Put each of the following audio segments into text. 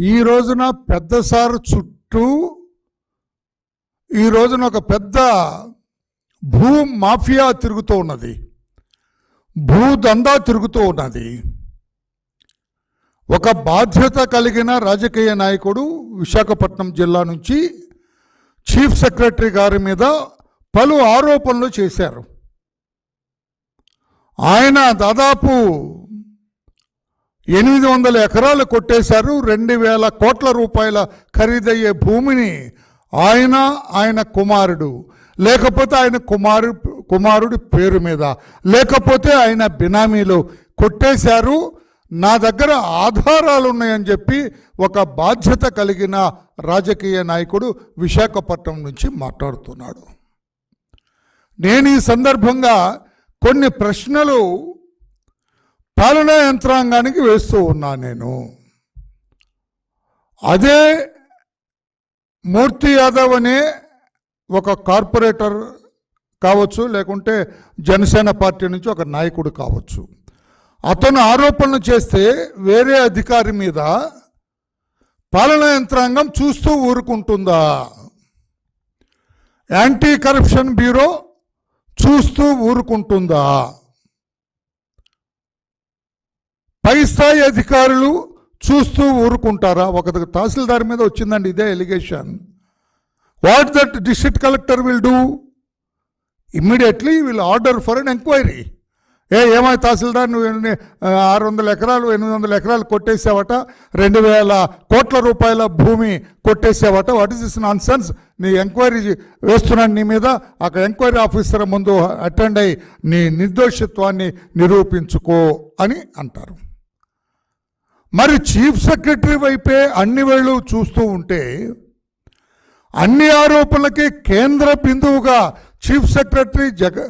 ఈ రోజున పెద్ద సార్ చుట్టూ ఈ రోజున ఒక పెద్ద భూ మాఫియా తిరుగుతూ ఉన్నది. భూ దందా తిరుగుతూ ఉన్నది. ఒక బాధ్యత కలిగిన రాజకీయ నాయకుడు విశాఖపట్నం జిల్లా నుంచి చీఫ్ సెక్రటరీ గారి మీద పలు ఆరోపణలు చేశారు. ఆయన దాదాపు ఎనిమిది వందల ఎకరాలు కొట్టేశారు రెండు వేల కోట్ల రూపాయల ఖరీదయ్యే భూమిని. ఆయన ఆయన కుమారుడు. లేకపోతే ఆయన కుమారు కుమారుడి పేరు మీద. లేకపోతే ఆయన బినామీలు కొట్టేశారు. నా దగ్గర ఆధారాలు ఉన్నాయని చెప్పి ఒక బాధ్యత కలిగిన రాజకీయ నాయకుడు విశాఖపట్నం నుంచి మాట్లాడుతున్నాడు. నేను ఈ సందర్భంగా కొన్ని ప్రశ్నలు పాలనా యంత్రాంగానికి వేస్తూ ఉన్నా నేను. అదే మూర్తి యాదవ్ అనే ఒక కార్పొరేటర్ కావచ్చు లేకుంటే జనసేన పార్టీ నుంచి ఒక నాయకుడు కావచ్చు. అతను ఆరోపణలు చేస్తే వేరే అధికారి మీద పాలనా యంత్రాంగం చూస్తూ ఊరుకుంటుందా? యాంటీ కరప్షన్ బ్యూరో చూస్తూ ఊరుకుంటుందా? పై స్థాయి అధికారులు చూస్తూ ఊరుకుంటారా? ఒక తహసీల్దార్ మీద వచ్చిందండి ఇదే allegation what that district collector will do immediately will order for an enquiry ఏ ఏమై తహసీల్దార్ నువ్వు ఎన్ని ఆరు వందల ఎకరాలు ఎనిమిది వందల ఎకరాలు కొట్టేసావట? రెండు వేల కోట్ల రూపాయల భూమి కొట్టేసావట? What is this nonsense నీ ఎంక్వైరీ వేస్తున్నాను నీ మీద. అక్కడ ఎంక్వైరీ ఆఫీసర్ ముందు అటెండ్ అయ్యి నీ నిర్దోషిత్వాన్ని నిరూపించుకో అని అంటారు. మరి చీఫ్ సెక్రటరీ వైపే అన్ని వేళ్ళు చూస్తూ ఉంటే అన్ని ఆరోపణలకి కేంద్ర బిందువుగా చీఫ్ సెక్రటరీ జగ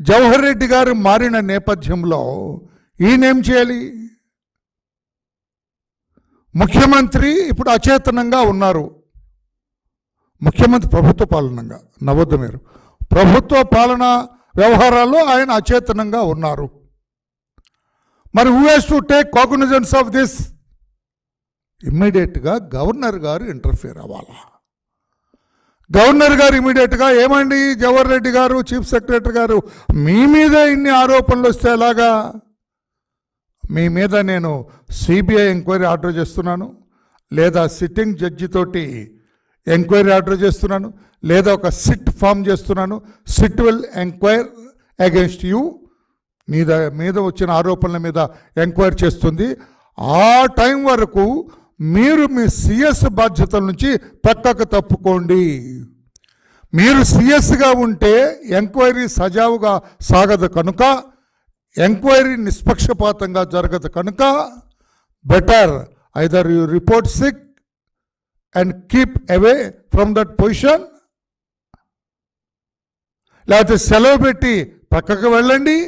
జవహర్ రెడ్డి గారు మారిన నేపథ్యంలో ఈయనేం చేయాలి? ముఖ్యమంత్రి ఇప్పుడు అచేతనంగా ఉన్నారు. ముఖ్యమంత్రి ప్రభుత్వ పాలనంగా నవ్వద్దు మీరు ప్రభుత్వ పాలన వ్యవహారాల్లో ఆయన అచేతనంగా ఉన్నారు. మరి who has to take cognizance of this ఇమ్మీడియట్గా గవర్నర్ గారు ఇంటర్ఫియర్ అవ్వాలా? గవర్నర్ గారు ఇమీడియట్గా ఏమండి? జవహర్ రెడ్డి గారు చీఫ్ సెక్రటరీ గారు మీ మీద ఇన్ని ఆరోపణలు వస్తే ఎలాగా? మీ మీద నేను సిబిఐ ఎంక్వైరీ ఆర్డర్ చేస్తున్నాను లేదా సిట్టింగ్ జడ్జి తోటి ఎంక్వైరీ ఆర్డర్ చేస్తున్నాను లేదా ఒక సిట్ ఫామ్ చేస్తున్నాను SIT will enquire against you మీద మీద వచ్చిన ఆరోపణల మీద ఎంక్వైరీ చేస్తుంది. ఆ టైం వరకు మీరు మీ సిఎస్ బాధ్యతల నుంచి పక్కకు తప్పుకోండి. మీరు సిఎస్గా ఉంటే ఎంక్వైరీ సజావుగా సాగదు కనుక ఎంక్వైరీ నిష్పక్షపాతంగా జరగదు కనుక better either you report sick and keep away from that position. లేకపోతే సెలవు పెట్టి పక్కకు వెళ్ళండి.